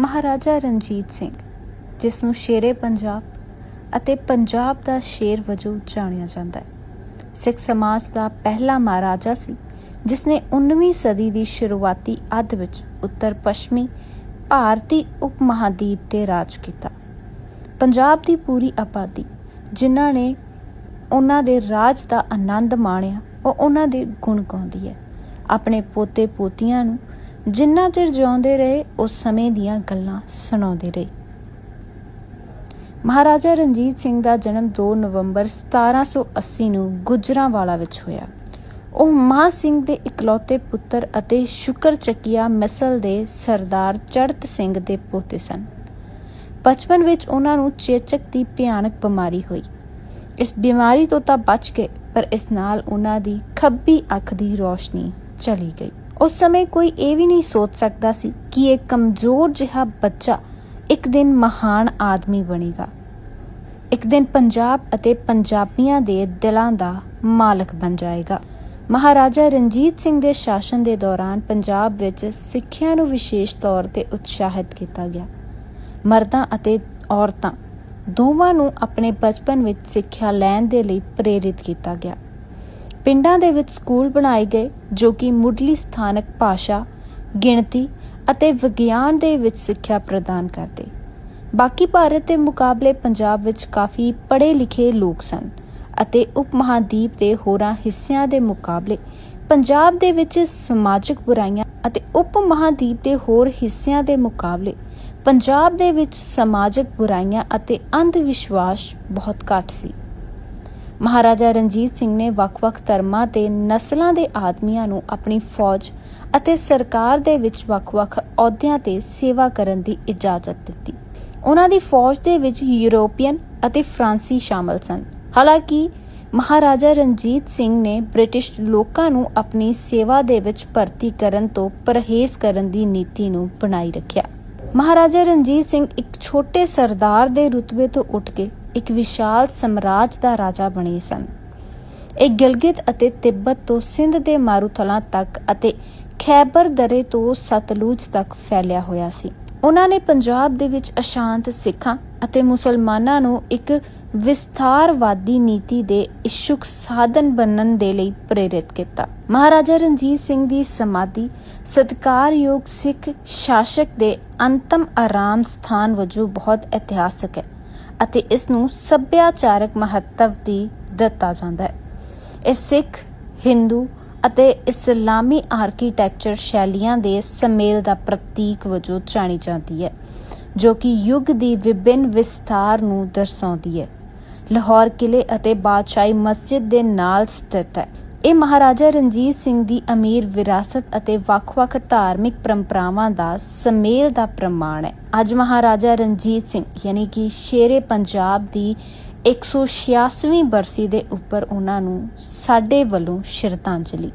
ਮਹਾਰਾਜਾ ਰਣਜੀਤ ਸਿੰਘ, ਜਿਸ ਨੂੰ ਸ਼ੇਰੇ ਪੰਜਾਬ ਅਤੇ ਪੰਜਾਬ ਦਾ ਸ਼ੇਰ ਵਜੋਂ ਜਾਣਿਆ ਜਾਂਦਾ ਹੈ। ਸਿੱਖ ਸਮਾਜ ਦਾ ਪਹਿਲਾ ਮਹਾਰਾਜਾ ਸੀ, ਜਿਸ ਨੇ 19ਵੀਂ ਸਦੀ ਦੀ ਸ਼ੁਰੂਆਤੀ ਅੱਧ ਵਿੱਚ ਉੱਤਰ ਪੱਛਮੀ ਭਾਰਤੀ ਉਪ ਮਹਾਦੀਪ ਤੇ ਰਾਜ ਕੀਤਾ। ਪੰਜਾਬ ਦੀ ਪੂਰੀ ਆਬਾਦੀ ਜਿਨ੍ਹਾਂ ਨੇ ਉਹਨਾਂ ਦੇ ਰਾਜ ਦਾ ਆਨੰਦ ਮਾਣਿਆ, ਉਹ ਉਹਨਾਂ ਦੇ ਗੁਣ ਗਾਉਂਦੀ ਹੈ। ਆਪਣੇ ਪੋਤੇ ਪੋਤੀਆਂ ਨੂੰ ਜਿੰਨਾ ਚਿਰ ਜਿਉਂਦੇ ਰਹੇ, ਉਸ ਸਮੇਂ ਦੀਆਂ ਗੱਲਾਂ ਸੁਣਾਉਂਦੇ ਰਹੇ। ਮਹਾਰਾਜਾ ਰਣਜੀਤ ਸਿੰਘ ਦਾ ਜਨਮ 2 ਨਵੰਬਰ 1780 ਨੂੰ ਗੁਜਰਾਂਵਾਲਾ ਵਿੱਚ ਹੋਇਆ। ਉਹ ਮਾਂ ਸਿੰਘ ਦੇ ਇਕਲੌਤੇ ਪੁੱਤਰ ਅਤੇ ਸ਼ੁਕਰ ਚੱਕੀਆ ਮਿਸਲ ਦੇ ਸਰਦਾਰ ਚੜਤ ਸਿੰਘ ਦੇ ਪੋਤੇ ਸਨ। ਬਚਪਨ ਵਿੱਚ ਉਹਨਾਂ ਨੂੰ ਚੇਚਕ ਦੀ ਭਿਆਨਕ ਬਿਮਾਰੀ ਹੋਈ। ਇਸ ਬਿਮਾਰੀ ਤੋਂ ਤਾਂ ਬਚ ਗਏ, ਪਰ ਇਸ ਨਾਲ ਉਹਨਾਂ ਦੀ ਖੱਬੀ ਅੱਖ ਦੀ ਰੋਸ਼ਨੀ ਚਲੀ ਗਈ। ਉਸ ਸਮੇਂ ਕੋਈ ਇਹ ਵੀ ਨਹੀਂ ਸੋਚ ਸਕਦਾ ਸੀ ਕਿ ਇਹ ਕਮਜ਼ੋਰ ਜਿਹਾ ਬੱਚਾ ਇੱਕ ਦਿਨ ਮਹਾਨ ਆਦਮੀ ਬਣੇਗਾ। ਇੱਕ ਦਿਨ ਪੰਜਾਬ ਅਤੇ ਪੰਜਾਬੀਆਂ ਦੇ ਦਿਲਾਂ ਦਾ ਮਾਲਕ ਬਣ ਜਾਏਗਾ। ਮਹਾਰਾਜਾ ਰਣਜੀਤ ਸਿੰਘ ਦੇ ਸ਼ਾਸਨ ਦੇ ਦੌਰਾਨ ਪੰਜਾਬ ਵਿੱਚ ਸਿੱਖਿਆ ਨੂੰ ਵਿਸ਼ੇਸ਼ ਤੌਰ ਤੇ ਉਤਸ਼ਾਹਿਤ ਕੀਤਾ ਗਿਆ। ਮਰਦਾਂ ਅਤੇ ਔਰਤਾਂ ਦੋਵਾਂ ਨੂੰ ਆਪਣੇ ਬਚਪਨ ਵਿੱਚ ਸਿੱਖਿਆ ਲੈਣ ਦੇ ਲਈ ਪ੍ਰੇਰਿਤ ਕੀਤਾ ਗਿਆ। ਪਿੰਡਾਂ ਦੇ ਵਿੱਚ ਸਕੂਲ ਬਣਾਏ ਗਏ, ਜੋ ਕਿ ਮੁੱਢਲੀ ਸਥਾਨਕ ਭਾਸ਼ਾ, ਗਿਣਤੀ ਅਤੇ ਵਿਗਿਆਨ ਦੇ ਵਿੱਚ ਸਿੱਖਿਆ ਪ੍ਰਦਾਨ ਕਰਦੇ। ਬਾਕੀ ਭਾਰਤ ਦੇ ਮੁਕਾਬਲੇ ਪੰਜਾਬ ਵਿੱਚ ਕਾਫੀ ਪੜ੍ਹੇ ਲਿਖੇ ਲੋਕ ਸਨ ਅਤੇ ਉਪ ਮਹਾਦੀਪ ਦੇ ਹੋਰਾਂ ਹਿੱਸਿਆਂ ਦੇ ਮੁਕਾਬਲੇ ਪੰਜਾਬ ਦੇ ਵਿੱਚ ਸਮਾਜਿਕ ਬੁਰਾਈਆਂ ਅਤੇ ਉਪ ਮਹਾਦੀਪ ਦੇ ਹੋਰ ਹਿੱਸਿਆਂ ਦੇ ਮੁਕਾਬਲੇ ਪੰਜਾਬ ਦੇ ਵਿੱਚ ਸਮਾਜਿਕ ਬੁਰਾਈਆਂ ਅਤੇ ਅੰਧ ਵਿਸ਼ਵਾਸ ਬਹੁਤ ਘੱਟ ਸੀ। ਮਹਾਰਾਜਾ ਰਣਜੀਤ ਸਿੰਘ ਨੇ ਵੱਖ-ਵੱਖ ਧਰਮਾਂ ਤੇ ਨਸਲਾਂ ਦੇ ਆਦਮੀਆਂ ਨੂੰ ਆਪਣੀ ਫੌਜ ਅਤੇ ਸਰਕਾਰ ਦੇ ਵਿੱਚ ਵੱਖ-ਵੱਖ ਅਹੁਦਿਆਂ ਤੇ ਸੇਵਾ ਕਰਨ ਦੀ ਇਜਾਜ਼ਤ ਦਿੱਤੀ। ਉਹਨਾਂ ਦੀ ਫੌਜ ਦੇ ਵਿੱਚ ਯੂਰੋਪੀਅਨ ਅਤੇ ਫਰਾਂਸੀ ਸ਼ਾਮਲ ਸਨ। ਹਾਲਾਂਕਿ, ਮਹਾਰਾਜਾ ਰਣਜੀਤ ਸਿੰਘ ਨੇ ਬ੍ਰਿਟਿਸ਼ ਲੋਕਾਂ ਨੂੰ ਆਪਣੀ ਸੇਵਾ ਦੇ ਵਿੱਚ ਭਰਤੀ ਕਰਨ ਤੋਂ ਪਰਹੇਜ਼ ਕਰਨ ਦੀ ਨੀਤੀ ਨੂੰ ਬਣਾਈ ਰੱਖਿਆ। ਮਹਾਰਾਜਾ ਰਣਜੀਤ ਸਿੰਘ ਇੱਕ ਛੋਟੇ ਸਰਦਾਰ ਦੇ ਰੁਤਬੇ ਤੋਂ ਉੱਠ ਕੇ ਇੱਕ ਵਿਸ਼ਾਲ ਸਮਰਾਜ ਦਾ ਰਾਜਾ ਬਣੇ ਸਨ। ਇਹ ਗਿਲਗਿਤ ਅਤੇ ਤਿੱਬਤ ਤੋਂ ਸਿੰਧ ਦੇ ਮਾਰੂਥਲਾਂ ਤੱਕ ਅਤੇ ਖੈਬਰ ਦਰੇ ਤੋਂ ਸਤਲੁਜ ਤੱਕ ਫੈਲਿਆ ਹੋਇਆ ਸੀ। ਉਹਨਾਂ ਨੇ ਪੰਜਾਬ ਦੇ ਵਿੱਚ ਅਸ਼ਾਂਤ ਸਿੱਖਾਂ ਅਤੇ ਮੁਸਲਮਾਨਾਂ ਨੂੰ ਇੱਕ ਵਿਸਥਾਰਵਾਦੀ ਨੀਤੀ ਦੇ ਇਸ਼ੁਕ ਸਾਧਨ ਬਣਨ ਦੇ ਲਈ ਪ੍ਰੇਰਿਤ ਕੀਤਾ। ਮਹਾਰਾਜਾ ਰਣਜੀਤ ਸਿੰਘ ਦੀ ਸਮਾਧੀ ਸਤਕਾਰਯੋਗ ਸਿੱਖ ਸ਼ਾਸਕ ਦੇ ਅੰਤਮ ਆਰਾਮ ਸਥਾਨ ਵਜੋਂ ਬਹੁਤ ਇਤਿਹਾਸਕ ਹੈ। ਅਤੇ ਇਸ ਨੂੰ ਸੱਭਿਆਚਾਰਕ ਮਹੱਤਵ ਦੀ ਦਿੱਤਾ ਜਾਂਦਾ ਹੈ। ਇਹ ਸਿੱਖ, ਹਿੰਦੂ ਅਤੇ ਇਸਲਾਮੀ ਆਰਕੀਟੈਕਚਰ ਸ਼ੈਲੀਆਂ ਦੇ ਸਮੇਲ ਦਾ ਪ੍ਰਤੀਕ ਵਜੋਂ ਜਾਣੀ ਜਾਂਦੀ ਹੈ, ਜੋ ਕਿ ਯੁੱਗ ਦੀ ਵਿਭਿੰਨ ਵਿਸਥਾਰ ਨੂੰ ਦਰਸਾਉਂਦੀ ਹੈ। ਲਾਹੌਰ ਕਿਲੇ ਅਤੇ ਬਾਦਸ਼ਾਹੀ ਮਸਜਿਦ ਦੇ ਨਾਲ ਸਥਿਤ ਹੈ। ਇਹ ਮਹਾਰਾਜਾ ਰਣਜੀਤ ਸਿੰਘ ਦੀ ਅਮੀਰ ਵਿਰਾਸਤ ਅਤੇ ਵੱਖ-ਵੱਖ ਧਾਰਮਿਕ ਪਰੰਪਰਾਵਾਂ ਦਾ ਸਮੇਲ ਦਾ ਪ੍ਰਮਾਣ ਹੈ। ਅੱਜ ਮਹਾਰਾਜਾ ਰਣਜੀਤ ਸਿੰਘ, ਯਾਨੀ ਕਿ ਸ਼ੇਰੇ ਪੰਜਾਬ ਦੀ 186ਵੀਂ ਬਰਸੀ ਦੇ ਉੱਪਰ ਉਹਨਾਂ ਨੂੰ ਸਾਡੇ ਵੱਲੋਂ ਸ਼ਰਧਾਂਜਲੀ।